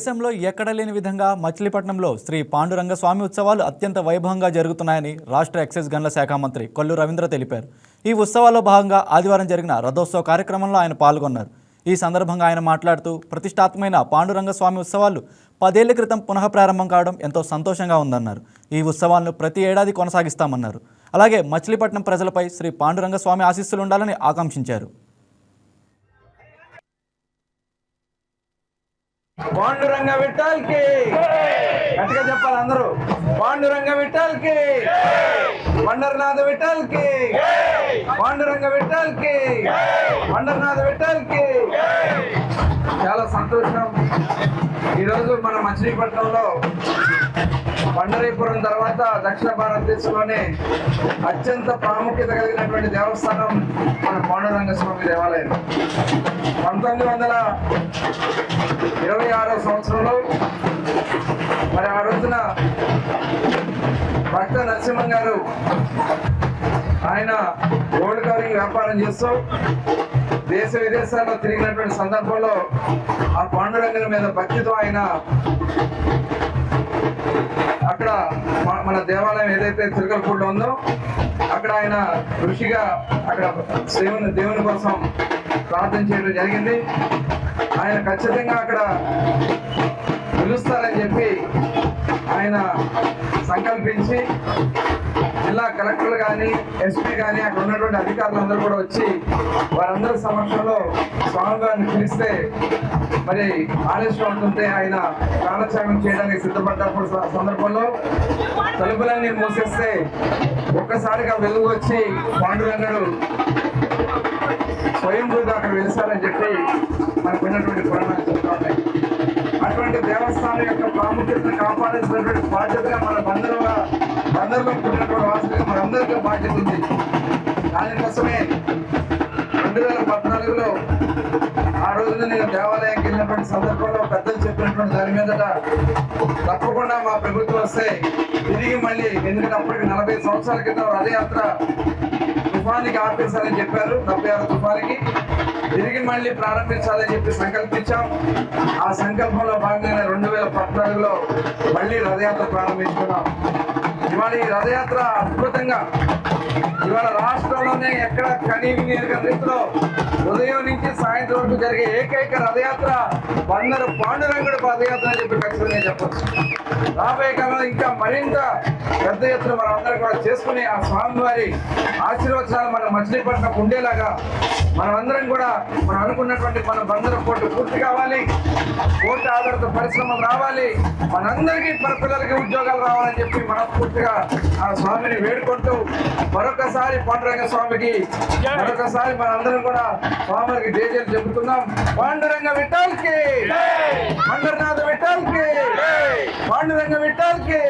దేశంలో ఎక్కడ లేని విధంగా మచిలీపట్నంలో శ్రీ పాండురంగ స్వామి ఉత్సవాలు అత్యంత వైభవంగా జరుగుతున్నాయని రాష్ట్ర ఎక్సైజ్ గన్ల శాఖ మంత్రి కొల్లు రవీంద్ర తెలిపారు. ఈ ఉత్సవాల్లో భాగంగా ఆదివారం జరిగిన రథోత్సవ కార్యక్రమంలో ఆయన పాల్గొన్నారు. ఈ సందర్భంగా ఆయన మాట్లాడుతూ ప్రతిష్టాత్మకమైన పాండురంగ స్వామి ఉత్సవాలు పదేళ్ళ క్రితం పునః ప్రారంభం కావడం ఎంతో సంతోషంగా ఉందన్నారు. ఈ ఉత్సవాలను ప్రతి ఏడాది కొనసాగిస్తామన్నారు. అలాగే మచిలీపట్నం ప్రజలపై శ్రీ పాండురంగ స్వామి ఆశీస్సులు ఉండాలని ఆకాంక్షించారు. పాండురంగ విఠాల్కి. గట్టిగా చెప్పాలి అందరూ. పాండురంగ విఠాల్కి. పండరనాథ విఠాల్కి. పాండురంగ విఠాల్కి. పండరనాథ విఠాల్కి. చాలా సంతోషం. ఈరోజు మన మచిలీపట్నంలో పండరీపురం తర్వాత దక్షిణ భారతదేశంలోనే అత్యంత ప్రాముఖ్యత కలిగినటువంటి దేవస్థానం మన పాండురంగ స్వామి దేవాలయం. పంతొమ్మిది వందల ఇరవై ఆరో సంవత్సరంలో మరి ఆ రోజున భక్త నరసింహం గారు ఆయన గోల్డ్ కవరింగ్ వ్యాపారం చేస్తూ దేశ విదేశాల్లో తిరిగినటువంటి సందర్భంలో ఆ పాండురంగం మీద భక్తితో ఆయన అక్కడ మన దేవాలయం ఏదైతే చిలకలపూడిలో ఉందో అక్కడ ఆయన ఋషిగా అక్కడ దేవుని దేవుని కోసం ప్రార్థన చేయడం జరిగింది. ఆయన ఖచ్చితంగా అక్కడ పిలుస్తారని చెప్పి ఆయన సంకల్పించి జిల్లా కలెక్టర్లు కానీ ఎస్పీ కానీ అక్కడ ఉన్నటువంటి అధికారులందరూ కూడా వచ్చి వారందరి సమక్షంలో స్వామివారిని పిలిస్తే మరి ఆలస్యం అవుతుంటే ఆయన ప్రాణత్యాగం చేయడానికి సిద్ధపడ్డప్పుడు సందర్భంలో తలుపులన్నీ మూసేస్తే ఒక్కసారిగా వెలుగు వచ్చి పాండురంగడు స్వయంభూగా అక్కడ వెలిసారని చెప్పి మనకు ఉన్నటువంటి పురాణాలు చెప్తా ఉన్నాయి. అటువంటి దేవస్థానం యొక్క ప్రాముఖ్యతను కాపాడాల్సినటువంటి బాధ్యతగా మన బందరుగా బందరులో పుట్టినటువంటి వాసులుగా మనందరికీ బాధ్యత ఉంది. దానికోసమే రెండు వేల పద్నాలుగులో ముందు నేను దేవాలయానికి వెళ్ళినటువంటి సందర్భంలో పెద్దలు చెప్పినటువంటి దాని మీదట తప్పకుండా మా ప్రభుత్వం వస్తే తిరిగి మళ్ళీ ఎందుకంటే అప్పటికి నలభై సంవత్సరాల క్రితం రథయాత్ర తుఫానికి ఆపేశారని చెప్పారు. డెబ్బై ఆరు తుఫానికి తిరిగి మళ్ళీ ప్రారంభించాలని చెప్పి సంకల్పించాం. ఆ సంకల్పంలో భాగంగా రెండు వేల పద్నాలుగులో మళ్ళీ రథయాత్ర ప్రారంభించుకున్నాం. ఇవాళ ఈ రథయాత్ర అద్భుతంగా ఇవాళ రాష్ట్రంలోనే ఎక్కడ కనీవి నేరుగా రీతిలో ఉదయం నుంచి వరకు జరిగే ఏకైక రథయాత్ర బందరు పాండురంగుడు రథయాత్ర అని చెప్పి ఖచ్చితంగా చెప్పచ్చు. రాబోయే కాలంలో ఇంకా మరింత పెద్ద ఎత్తున మనం అందరం కూడా చేసుకుని ఆ స్వామివారి ఆశీర్వచనాలు మన మచిలీపట్నం ఉండేలాగా మనమందరం కూడా మనం అనుకున్నటువంటి మన బందరు కోర్టు పూర్తి కావాలి. కోర్టు ఆధారిత పరిశ్రమలు రావాలి. మనందరికీ మన పిల్లలకి ఉద్యోగాలు రావాలని చెప్పి మనస్ఫూర్తిగా ఆ స్వామిని వేడుకుంటూ మరొకసారి పాండురంగ స్వామికి మరొకసారి మనందరం కూడా స్వామికి జేజేలు చెప్తున్నాం పాండురంగ విఠాల్కి. పండరనాథ విఠాల్కి. పాండురంగ విఠాల్కి.